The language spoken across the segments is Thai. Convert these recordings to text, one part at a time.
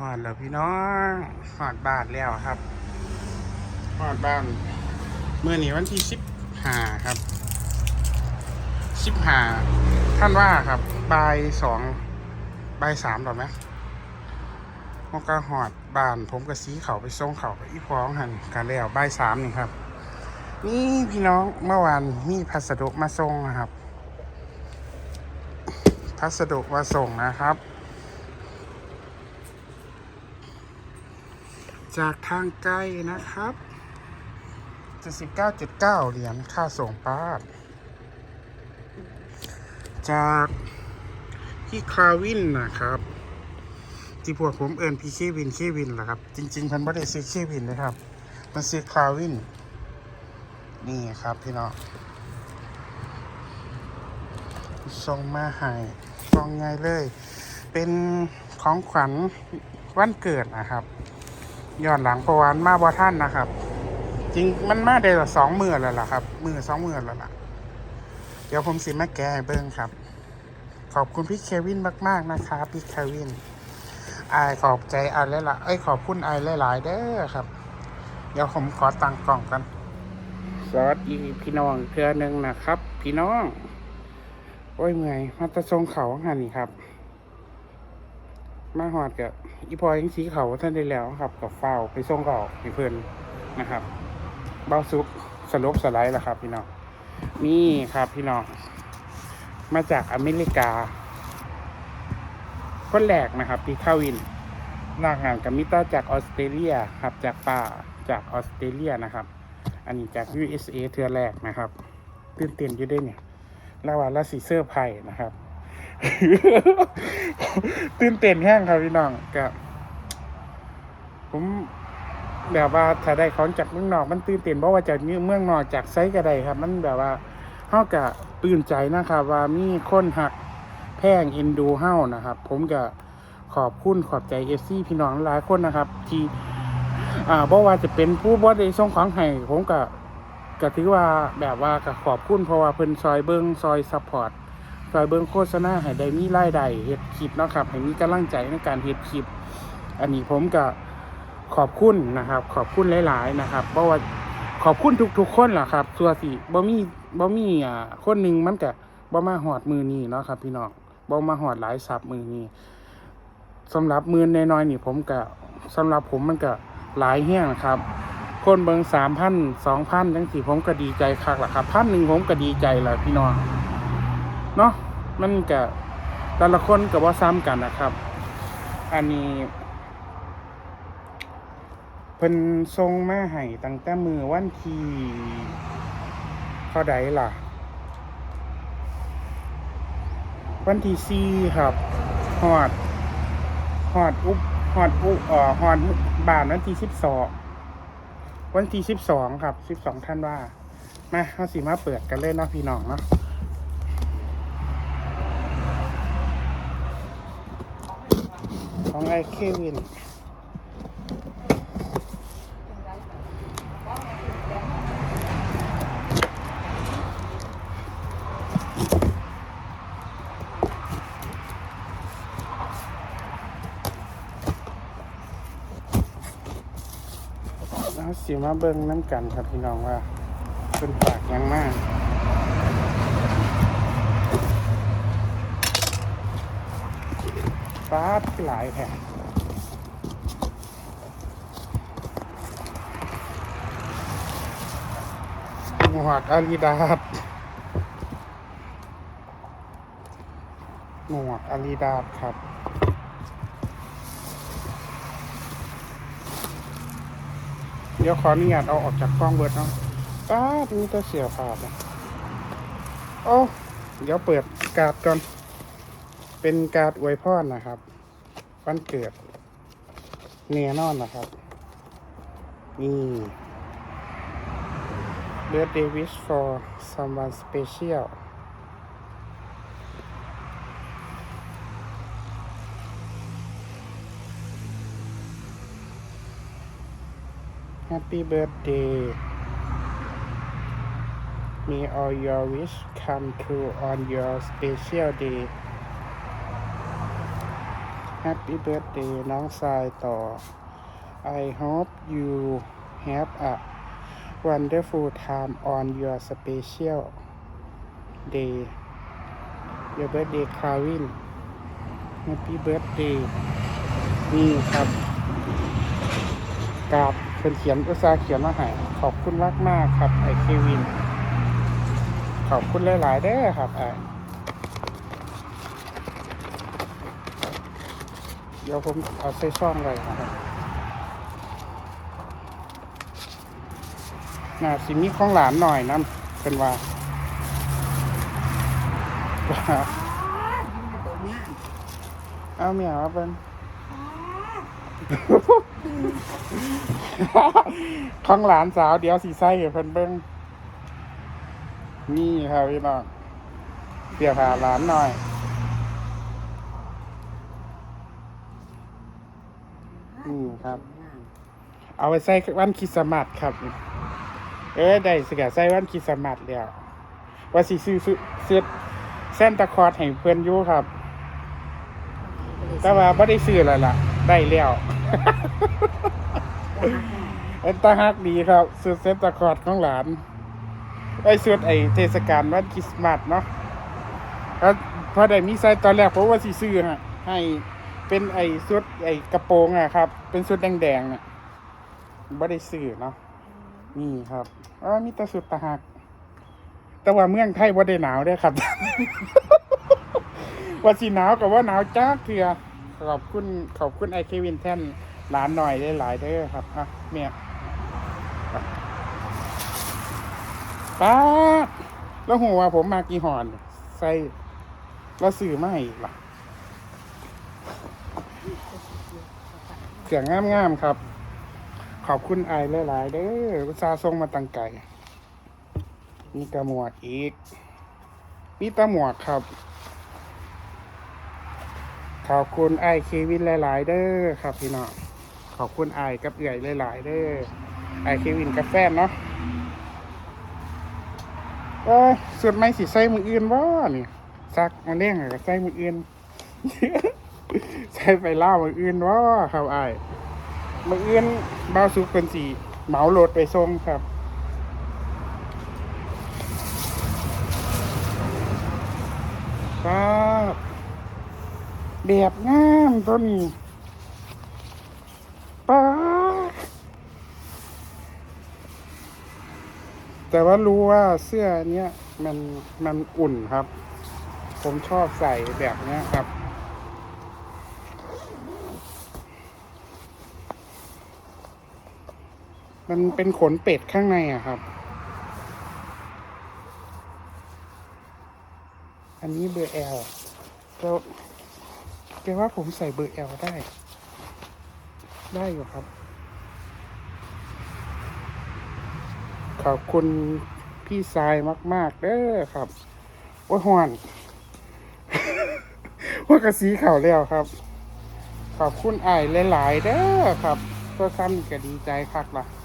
หอดแล้วพี่น้องหอดบาทแล้วครับหอดบ้านเมื่อนี้วันที่สิบห้าครับสิบห้าท่านว่าครับบ่ายสองบ่ายสามหรอไหมมกกหอดบ้านผมกับสีเขาไปส่งเขาไอีพ้องหันกันแล้วบ่ายสามนี่ครับ นี่พี่น้องเมื่อวานมีพัสดุมาส่งนะครับ พัสดุมาส่งนะครับ จากทางไกลนะครับ79.9 เหรียญค่าส่งป้าบจากพี่คลาวินนะครับ ที่พวกผมเอินพี่เควินเควินแหละครับ จริงๆเพันไม่ได้ซื้อเควินนะครับ มันซื้อคลาวิน นี่ครับพี่น้องส่งมาให้ส่งไงเลย เป็นของขวัญวันเกิดนะครับ ย้อนหลังประวันมาบอท่านนะครับ จริงมันมาได้ละสองมือแล้วล่ะครับมือสองมือแล้วล่ะ เดี๋ยวผมสิมาแก้เบิ้งครับ ขอบคุณพี่เควินมาก ๆ นะครับพี่เควินไอขอบใจอหลายๆเอ้ยขอบคุณไอายหลายๆเด้อครับ เดี๋ยวผมขอตังกล่องกันสวัสดีพี่น้องเพื่อหนึ่งนะครับ พี่น้อง โอ้ยเมื่อยมาตะทรงเขาหันนี่ครับ มาหอดกับอีพอยังสีเขาท่านได้แล้วครับ กับเฝ้าไปส่งเขาไปเพื่อนนะครับเบ้าซุปสลบสไลด์แล้วครับ พี่น้องนี่ครับพี่น้องมาจากอเมริกาคนแรกนะครับที่ข้าวินหน้างานกับมิต้าจากออสเตรเลียครับ จากป่าจากออสเตรเลียนะครับ อันนี้จาก USA เทือแรกนะครับ ตื่นเต้นอยู่ด้วยเนี่ยระหว่างละสีเซอร์ไพ่นะครับ ตื่นเต้นแห้งครับพี่น้องกับผมแบบว่าถ้าได้ของจากเมืองนอก มันตื่นเต้นเพราะว่าจากเมืองนอกจากไซส์ก็ได้ครับ มันแบบว่าเฮากับตื่นใจนะครับ ว่ามีคนหักแพงเอ็นดูเฮานะครับ ผมก็ขอบคุณขอบใจเอฟซีพี่น้องหลายคนนะครับ ที่อ่าเพราะว่าจะเป็นผู้บริส่งของให้ผมก็ก็ถือว่าแบบว่าก็ขอบคุณเพราะว่าเพิ่นซอยเบิงซอยซัพพอร์ต ซอยเบิ้งโฆษณาให้ได้มีรายได้เฮ็ดคลิปเนาะครับให้มีกำลังใจในการเฮ็ดคลิป อันนี้ผมก็ขอบคุณนะครับ ขอบคุณหลาย ๆ นะครับเพราะว่าขอบคุณทุก ๆ คนล่ะครับส่วนสิบ่มีบ่มีอ่าคนหนึ่งมันก็บ่มาหอดมือนี้เนาะครับ พี่น้องบ่มาหอดหลายสับมือนี้สำหรับมือน้อยๆนี่ผมก็สำหรับผมมันก็หลายแห้งครับ คนเบิ่ง3,000 2,000จังซี่ผมก็ดีใจคักล่ะครับพันหนึ่งผมก็ดีใจแล้วพี่น้อง เนาะมันก็แต่ละคนกับว่าซ้ำกันนะครับ อันนี้เพิ่นทรงมาให้ตั้งแต่มือวันที่เท่าใดล่ะ วันที่สี่ครับหอดหอดอุบหอดอุเอ่อหอดบานวันที่สิบสองวันที่สิบสองครับสิบสองท่านว่ามาเอาสิมาเปิดกันเลยเนะพี่น้องเนาะ ของไอเควินแล้วสิมาเบิ่งน้ำกันครับพี่น้องว่าเป็นปากยังมาก ฟ้าหลายแผ่นหมวกอาลีดาสหมวกอาลีดาสครับเดี๋ยวขออนุญาตเอาออกจากกล้องเบิดเนาะป้าดมีแต่เสียผ่าดนะโอ้เดี๋ยวเปิดกาดก่อน เป็นการอวยพรนะครับ วันเกิดเนียนอนนะครับ นี่ birthday wish for someone special Happy birthday May all your wish come true on your special day Happy birthday น้องทรายต่อ I hope you have a wonderful time on your special day your birthday Kevin Happy birthday นี่ครับกราบเพิ่นเขียนอุตสาเขียนมาให้ขอบคุณมากมากครับ ไอเควิน ขอบคุณหลาย ๆ เด้อครับไอ ดี๋ยวผมเอาใส่ช่องเลยนะครับน่าสิมีของหลานหน่อยนะเป็นว่าว่าเอาเมียมาเป็นของหลานสาวเดี๋ยวสีไส้เพิ่นเบิ้งนี่ครับพี่น้องเดี๋ยวหาหลานหน่อย อืมครับ เอาไปใส่วันคริสต์มาสครับ เอ้ได้สิกะใส่วันคริสต์มาสแล้วว่าสิซื้อซื้อซื้อเส้นตะคอร์ดให้เพื่อนอยู่ครับ แต่ว่าไม่ได้ซื้อแล้วล่ะ ได้แล้วเอ็นตาฮักดีครับสุดเซนตะคอร์ดของหลานไอ้สุดไอ้เทศกาลวันคริสต์มาสเนาะแล้วพอได้มีไซส์ตอนแรกผมว่าสิซื้อฮะให้ เป็นไอ้สุดไอ้กระโปรงอะครับ เป็นสุดแดงๆน่ะไม่ได้ซื้อเนาะนี่ครับอ๋อมีแต่สุดตะหัก แต่ว่าเมืองไทยว่าได้หนาวด้อครับ ว่าสิหนาวกับว่าหนาวจ้าเกลือขอบคุณขอบคุณไอเควินแท่นหลานหน่อยได้หลายเด้อครับอะเมียป้าดแล้วหัวผมมากี่หอน ใส่แล้วสื่อไมาให้อีกล่ะเสียงงามๆครับ ขอบคุณไอหลาย ๆ เด้ออุตสาห์ส่งมาตังไก่มีกระหมวกอีก มีตาหมวกครับ ขอบคุณไอเควินหลาย ๆ เด้อครับพี่น้องขอบคุณไอกับเอื่อยหลาย ๆ เด้อไอเควินกับแฟนเนาะโอ้ยสุดไม่สิใส่มืออื่นบ่นี่ซักมาเล่งกับใส่มืออื่น ใส่ไปเล่ามืออื่นบ่าครับไอายมืออื่นบ้าวสุกเป็นสีเหมารถไปส่งครับครับแบบงามตัวนี้ป้าแต่ว่ารู้ว่าเสื้อเนี้ยมันมันอุ่นครับ ผมชอบใส่แบบเนี้ยครับ มันเป็นขนเป็ดข้างในอะครับ อันนี้เบอร์แอลแล้วแกว่าผมใส่เบอร์แอลได้ ได้อยู่ครับ ขอบคุณพี่ทรายมาก ๆ เด้อครับว่าหอนว่ากระสีเข่าแล้วครับ ขอบคุณไอ้หลาย ๆ เด้อครับตัวซ้ำนี่ก็ดีใจคักล่ะ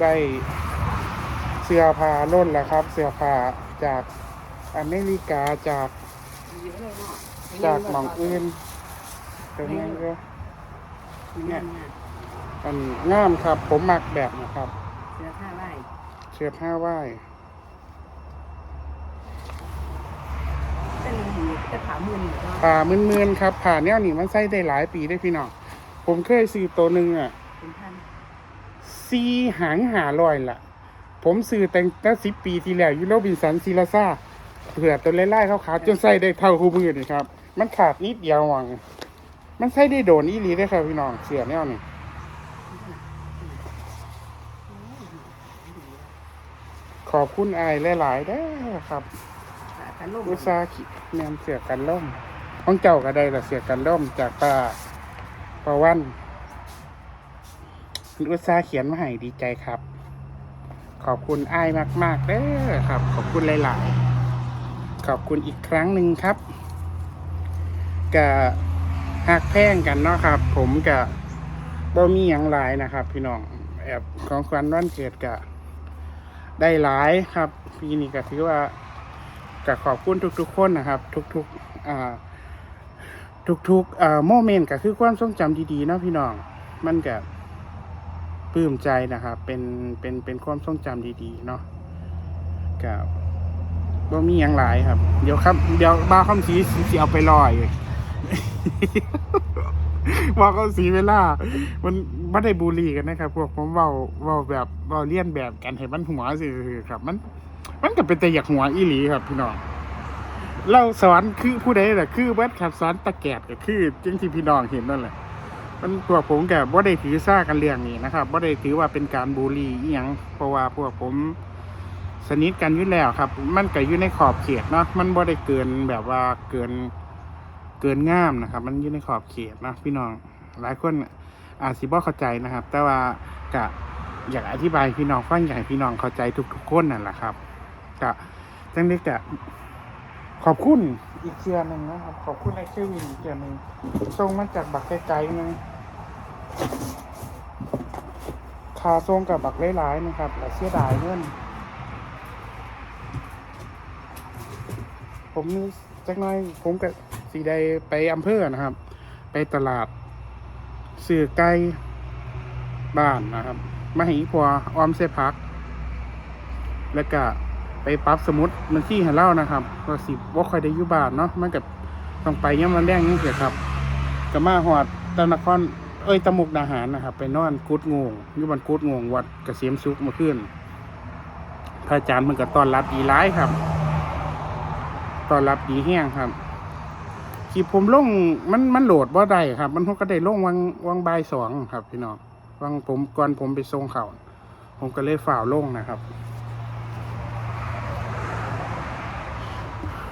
ได้เสื้อผ้าล้นแล้วครับ เสื้อผ้าจากอเมริกาจากจากหมองอื่นเป็นยังไงเนี่ยอันงามครับ ผมมักแบบนะครับ เสือผ้าไล่เชือผ้าไหว้เป็นหีจะขามือหนึ่งก็ผ่ามืนๆครับผ่าแนวนี้มันใส่ได้หลายปีได้อพี่น้องผมเคยซื้อตัวหนึ่งอะเป็นพัน ซีหางหาลอยล่ะ ผมซื้อแต่ตั้งสิบปีที่แล้วยูโรบินสันซีลาซ่าเผื่อตัวไล่ๆขาวๆจนใส่ได้เท่าคู่มือนี่ครับ มันขาดนิดเดียวหวัง มันใส่ได้โดนอีหลีได้อครับพี่น้องเสียแนวนี่ขอบคุณอายหลายๆเด้อครับขากันลมอุตสาห์ขีแนมเสียกันล่มของเจ้าก็ได้ละเสียกันล่มจากป้าป้าวัน คุณอุตสาห์เขียนมาให้ดีใจครับ ขอบคุณอ้ายมาก ๆเด้อครับ ขอบคุณหลาย ๆ ขอบคุณอีกครั้งหนึ่งครับกับหักแพ่งกันเนาะครับ ผมกับบ่มีอย่างหลายนะครับ พี่น้องแอบของขวัญวันเกิดกับได้หลายครับปีนี้ก็ถือว่าก็ขอบคุณทุก ๆ คนนะครับ ทุกๆอ่าทุกๆอ่อโมเมนต์ก็คือความทรงจำดีๆเนาะพี่น้อง มันก็ ปลื้มใจนะครับ เป็นเป็นเป็นความทรงจำดีๆเนาะกับบ่มีหยังหลายครับ เดี๋ยวครับ เดี๋ยวบ้าคำสีสิเอาไปลอยบ้าวคำสีเวลา มันไม่ได้บูลลี่กันนะครับ พวกผมเว้าเว้าแบบเว้าเลียนแบบกันให้มันหัวสิครับ มัน มันก็เป็นแต่อยากหัวอีหลีครับพี่น้องเราสอนคือผู้ใดแหละคือเบิดครับสอนตะแกดก็คือจริงที่พี่น้องเห็นนั่นแหละ มันตัวผมแกบ่ได้ถือซ่ากันเรื่องนี้นะครับบ่ได้ถือว่าเป็นการบูลลี่อีหยังเพราะว่าพวกผมสนิทกันอยู่แล้วครับ มันก็อยู่ในขอบเขตเนาะมันบ่ได้เกินแบบว่าเกินเกินง่ามนะครับ มันอยู่ในขอบเขตนะพี่น้องหลายคนอาจสิบ่เข้าใจนะครับ แต่ว่าก็อยากอธิบายพี่น้องฟังอยากให้พี่น้องเข้าใจทุกๆคนนั่นแหละครับก็จังนี้ก็ขอบคุณอีกเชือหนึ่งนะครับ ขอบคุณไอ้เควินอีกเชือหนึ่งส่งมาจากบักไกลๆนึง คาส่งกับบักหลายๆนะครับและเสียดายเงินผมมีจักหน้อยผมกับสีใดไปอำเภอนะครับ ไปตลาดซื้อไก่บ้านนะครับมาห้อีพัวออมเสพัก แล้วก็ไปปรั๊บสมุดมันที่ให้เล่านะครับก็สิบว่าคอยได้ยู่บ้านเนาะมันกับต้องไปย่ำมันแดงนี่เสียครับก็มาหอดตะนคร เอ้ยตะมุกดาหารนะครับ ไปนอนกุดงงยู่บันกุดงงวัดกเกษมสุขมาขึ้นพระอาจารย์มันก็ต้อนรับดีร้ายครับต้อนรับดีแห้งครับคลิปผมลงมันมันโหลดว่าได้ครับ มันก็ได้ลงวังวังบายสองครับ พี่น้องวังผมก่อนผมไปส่งเขาผมก็เลยฝ่าวลงนะครับ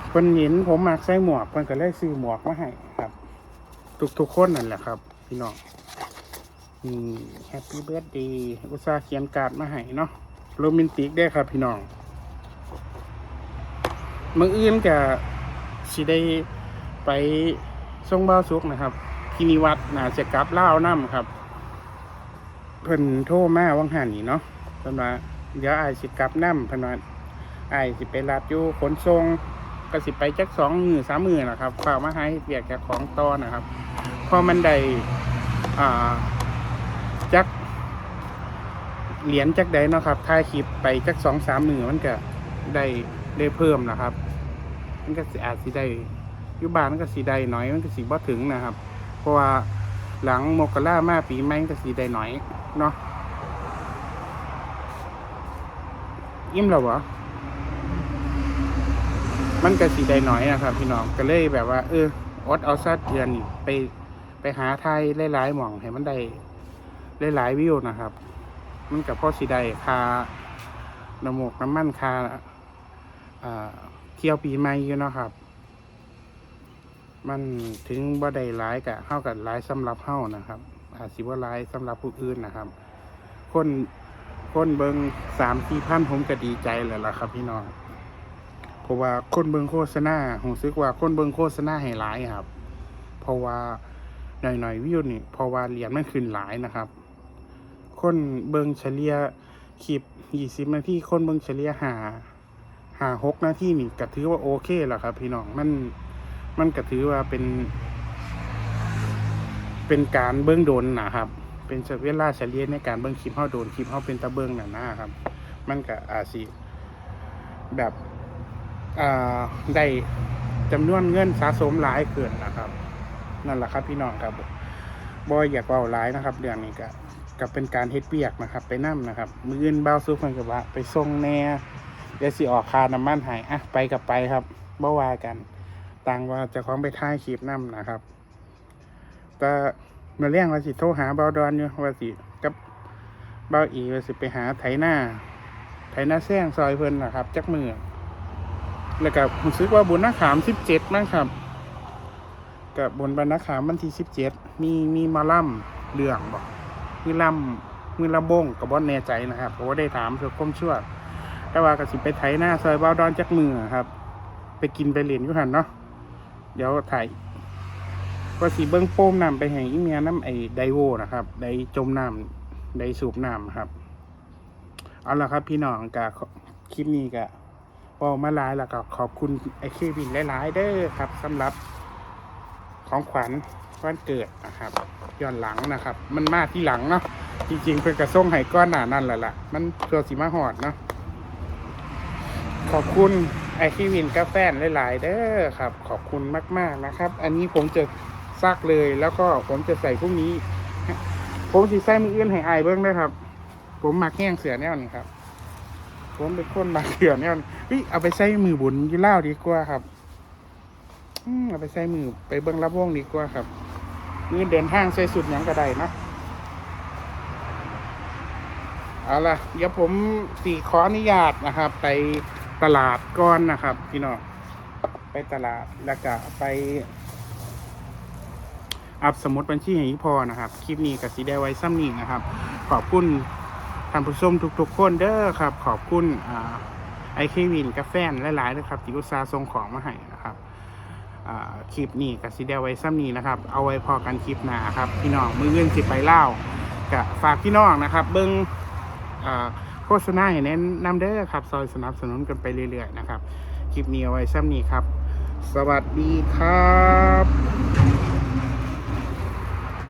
เพิ่นเห็นผมมักใส่หมวกเพิ่นก็เลยซื้อหมวกมาให้ครับ ทุกทุกๆคนนั่นแหละครับ พี่น้อง นี่แฮปปี้เบิร์ดดีอุตส่าห์เขียนการ์ดมาให้เนาะโรแมนติกได้ครับพี่น้องมื่ออื่นก็สิได้ไปส่งบ้าสุกนะครับที่นิวัดน่าจะกลับเล่าน้ำครับ เพิ่นโทรมาวังหันนี่เนาะเพิ่นว่าเดี๋ยวไอายสิกลับน้ำเพิ่นว่าอายสิไปรับอยู่ขนส่งก็สิไปจักสองมือสามมือนะครับฝากมาให้เปียกจากของตอนะครับพอมันได้อ่า จักเหรียญจักใดเนาะครับถ่ายคลิปไปจักสองสามมือมันก็ได้ได้เพิ่มนะครับ มันก็สิอาจสิได้ยุบานมันก็สิได้หน่อย มันก็สิบ่ถึงนะครับ เพราะว่าหลังโมกรามาปีใหม่ก็สิได้หน่อยเนาะอิ่มแล้วเหรอมันก็สีได้หน่อยนะครับ พี่น้องก็เลยแบบว่า เอออดเอาซัดเดือนไปไปหาไทยหลายๆหม่องให้มันได้ หลายๆวิวนะครับ มันกับพ่อสีได้คาน้ำหมกน้ำมันคาอ่าเที่ยวปีใหม่อยู่นะครับ มันถึงบ่ได้หลายกะเข้ากับหลายสำหรับเฮานะครับ อาจสิว่าหลายสำหรับผู้อื่นนะครับ คนคนเบิงสามสี่พันผมก็ดีใจเลยล่ะครับ พี่น้องเพราะว่าคนเบิงโฆษณาผมซึกว่าคนเบิงโฆษณาให้หลายครับ เพราะว่าหน่อยๆวิวนี่เพราะว่าเหรียญมันขึ้นหลายนะครับ คนเบิงเฉลี่ยคลิปยี่สิบนาทีคนเบิงเฉลี่ยหาหาหกนาทีนี่ก็ถือว่าโอเคแล้วครับ พี่น้องมันมันก็ถือว่าเป็น เป็นการเบิ้งโดนนะครับ เป็นเวลาเฉลี่ยในการเบิ้งคลิปเฮาโดนคลิปเฮาเป็นตะเบิ้งน่ะนะครับ มันก็อาจสิแบบอ่าได้จำนวนเงินสะสมหลายเกินนะครับ นั่นแหละครับพี่น้องครับบอยอยากเบาหลายนะครับ เรื่องนี้ก็ กับเป็นการเฮ็ดเปียกนะครับ ไปนั่นะครับ มืออื่นเบาซุกมันกับว่าไปส่งแน่เดี๋ยวสิออกคาน้ำมันหายอะไปกับไปครับบ่ว่ากันต่างว่าจะของไปท้ายคลิปน้ำนะครับ แต่มาเลี้ยงว่าสิโทรหาเบาดอนอยู่ว่าสิกับเบาอีว่าสิไปหาไถหน้าไถหน้าแซงซอยเพิ่นนะครับ จักมือแล้วก็ผมซื้อว่าบุญนักขามสิบเจ็ดมั้งครับกับบนบรรณขามวันที่สิบเจ็ดมีมีมาล่ำเรื่องบอก มือลำมือลำบงกับบอนแน่ใจนะครับเพราะว่าได้ถามเพื่อความชั่วแต่ว่าก็สิไปไถหน้าซอยบ้าดอนจักมือครับ ไปกินไปเหรียญยุหันเนาะเดี๋ยวถ่ายว่าสีเบิ้องโป้มน้ำไปแห่งอีเมียน้ำไอไดโวนะครับไดจมน้ำไดสูบน้ำครับ เอาละครับพี่น้องกะคลิปนี้กะเว่ามาหลายแล้วก็ขอบคุณไอเควินหลายๆเด้อครับสำหรับของขวัญ วันเกิดนะครับย้อนหลังนะครับ มันมาที่หลังเนาะจริงๆเพิ่นกระส่งให้ก้อนหนานั่นแหละละมันตัวสีมาหอดเนาะขอบคุณไอคิวินกาแฟหลายๆเด้อครับ ขอบคุณมากๆนะครับ อันนี้ผมจะซักเลยแล้วก็ผมจะใส่พรุ่งนี้ ผมสิใส่มืออื่นให้อายเบิ้งด้วยครับ ผมมักแห้งเสือแนวนี้ครับ ผมเป็นคนมักเสือแนวนี้เฮ้ยเอาไปใส่มือบุญยี่เล่าดีกว่าครับอืเอาไปใส่มือไปเบิ้งรับวงดีกว่าครับ นี่เดินทางใส่สุดหยังก็ได้นะเอาล่ะเดี๋ยวผมสี่ขออนุญาตนะครับ ไปตลาดก่อนนะครับ พี่น้องไปตลาดแล้วก็ไป อัพสมุดบัญชีให้พอนะครับ คลิปนี้กับสีได้ไว้ซ้ำนี้นะครับ ขอบคุณท่านผู้ชมทุกๆคนเด้อครับ ขอบคุณไอเควินกาแฟนหลายๆนะครับที่อุตสาห์ส่งของมาให้ คลิปนี้กับสีเด้ไว้ซ้ำนี้นะครับ เอาไว้พอกันคลิปหน้าครับ พี่น้องมือเงินสิไปเล่ากับฝากพี่น้องนะครับ เบิ้งอ่าโฆษณาให้แนะนำเด้อครับ ซอยสนับสนุนกันไปเรื่อยๆนะครับ คลิปนี้เอาไว้ซ้ำนี้ครับ สวัสดีครับ